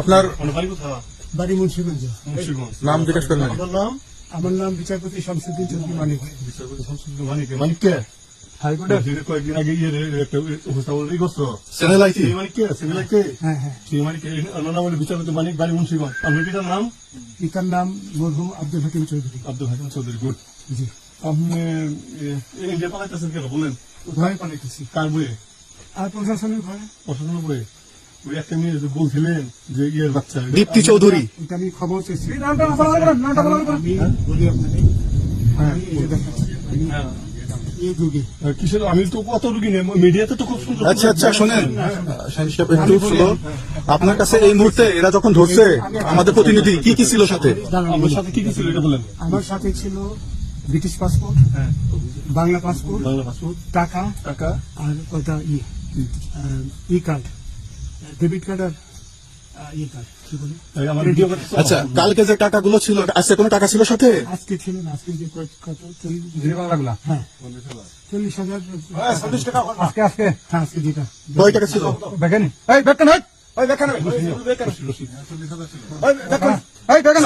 আপনার বাড়ি মুন্সিগঞ্জ নাম জিজ্ঞেস আপনার নাম আমার নাম বিচারপতি শামসুদ্দিন চৌধুরী মানিক বিচারপতি শামসুদ্দিন মানিক মানিক কে হাইকোর্টে কয়েকদিন আগে ইয়ে একটা উপস্থাপন করছ চ্যানেল আইটি মানিক কে হ্যাঁ হ্যাঁ সেই মানিক আমার নাম হলো বিচারপতি মানিক বাড়ি মুন্সিগঞ্জ আপনার পিতার নাম পিতার নাম মরহুম আব্দুল হাকিম চৌধুরী আব্দুল হাকিম চৌধুরী গুড জি আপনি ইন্ডিয়া পালাইতেছেন কেন বলেন ভয় পালাইতেছি কার বইয়ে আর প্রশাসনের ভয় প্রশাসন বইয়ে ওই একটা মেয়ে যে বলছিলেন যে ইয়ের বাচ্চা দীপ্তি চৌধুরী। আমি খবর চেয়েছি। আমি বলি আপনাকে। আমি এই যে দেখাচ্ছি, আমি এই রুগী আর কিসের আমি তো কত রুগী নেই মিডিয়াতে তো খুব সুন্দর আচ্ছা আচ্ছা শোনেন। একটু slow। আপনার কাছে এই মুহূর্তে এরা যখন ধরছে আমাদের প্রতিনিধি কি কি ছিল সাথে? আমার সাথে কি কি ছিল এটা বলেন। আমার সাথে ছিল ব্রিটিশ পাসপোর্ট হ্যাঁ। Bangla passport Bangla passport. টাকা টাকা। আর কটা ইয়ে ই কার্ড ডেবিট কার্ড আর ই কার্ড কি বলে? আমার আচ্ছা কালকে যে টাকাগুলো ছিল আজকে কোনো টাকা ছিল সাথে? আজকে ছিল না আজকে যে কত চল্লিশ বাংলাগুলা হ্যাঁ। চল্লিশ হাজার। আজকে আজকে। হ্যাঁ আজকে যেটা। কয় টাকা ছিল? দেখেন। এই দেখেন এই। দেখেন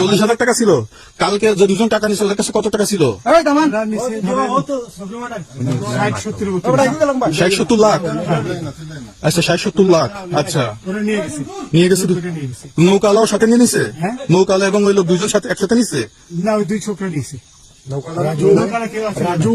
চল্লিশ হাজার টাকা ছিল। কালকে যে দুজন টাকা নিয়েছিল ওদের কাছে কত টাকা ছিল? ষাট সত্তর লাখ। আচ্ছা ষাট সত্তর লাখ। আচ্ছা। নিয়ে গেছে। নৌকালাও সাথে নিয়ে নিছে? হ্যাঁ। নৌকালা এবং ওই লোক দুইজন সাথে একসাথে নিছে? না ওই দুই ছোকরা রাজু রাজু।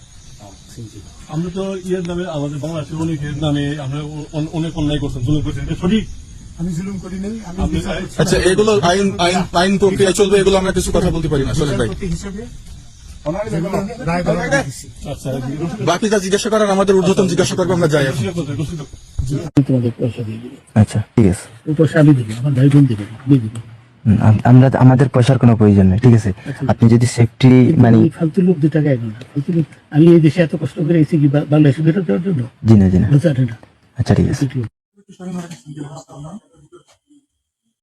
আমরা তো ইয়ের নামে আমাদের বাংলাদেশের অনেকের নামে আমরা অনেক অন্যায় করছেন জুলুম করছেন সঠিক? আমি জুলুম করি নাই আমি আচ্ছা এগুলো আইন আইন আইন প্রক্রিয়া চলবে এগুলো আমরা কিছু কথা বলতে পারি না চলেন ভাই। বিচারপতি হিসেবে? যেগুলো রায় বলা দিছি আচ্ছা। বাকি যা জিজ্ঞাসা করার আমাদের ঊর্ধ্বতন জিজ্ঞাসা করব আমরা যাই এখন। তোমাদের পয়সা দিয়ে দিবে আচ্ছা ঠিক আছে। পয়সা আমি দিবি আমার ভাই বোন দিবে আম- আমরা আমাদের পয়সার কোনো প্রয়োজন নেই ঠিক আছে? আপনি যদি সেফটি মানে ফালতু লোক দু টাকা না আমি এই দেশে এত কষ্ট করে এসেছি কি বাংলাদেশে বেরোতে দেওয়ার জন্য? জি না জি না। পারি না আচ্ছা ঠিক আছে।